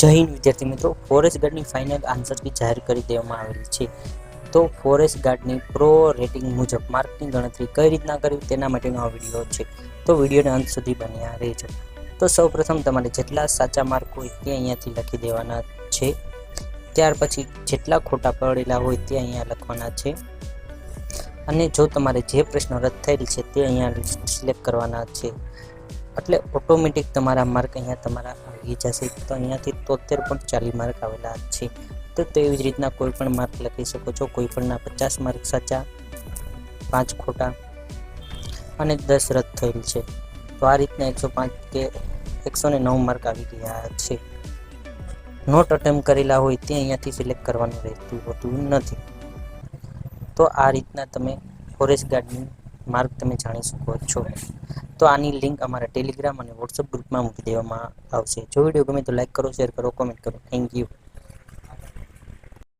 જય હિન્દ, વિદ્યાર્થી મિત્રો. ફોરેસ્ટ ગાર્ડની ફાઇનલ આન્સર કી જાહેર કરી દેવામાં આવેલી છે. તો ફોરેસ્ટ ગાર્ડની પ્રો રેટિંગ મુજબ માર્કની ગણતરી કઈ રીતના કરવી તેના માટેનો આ વીડિયો છે. તો વિડીયોને અંત સુધી બન્યા રહેજો. તો સૌપ્રથમ તમારે જેટલા સાચા માર્ક હોય તે અહીંયાથી લખી દેવાના છે. ત્યાર પછી જેટલા ખોટા પડેલા હોય તે અહીંયા લખવાના છે. અને જો તમારે જે પ્રશ્નો રદ થયેલ છે તે અહીંયા સિલેક્ટ કરવાના છે. એટલે ઓટોમેટિક તમારા માર્ક અહીંયા તમારા આવી જશે, તો અહીંયાથી તોતેર પોઈન્ટ ચાલીસ માર્ક આવેલા છે. તો તેવી જ રીતના કોઈ પણ માર્ક લખી શકો છો, કોઈ પણના પચાસ માર્ક સાચા, પાંચ ખોટા અને દસ રદ થયેલ છે. તો આ રીતના એકસો પાંચ કે એકસો ને નવ માર્ક આવી ગયા છે. નોટ અટેમ્પ કરેલા હોય તે અહીંયાથી સિલેક્ટ કરવાનું રહેતું હોતું નથી. તો આ રીતના તમે ફોરેસ્ટ ગાર્ડની માર્ક તમે જાણી શકો છો. તો આની લિંક અમારા ટેલિગ્રામ અને વોટ્સઅપ ગ્રુપમાં મૂકી દેવામાં આવશે. જો વીડિયો ગમે તો લાઇક કરો શેર કરો કોમેન્ટ કરો. Thank you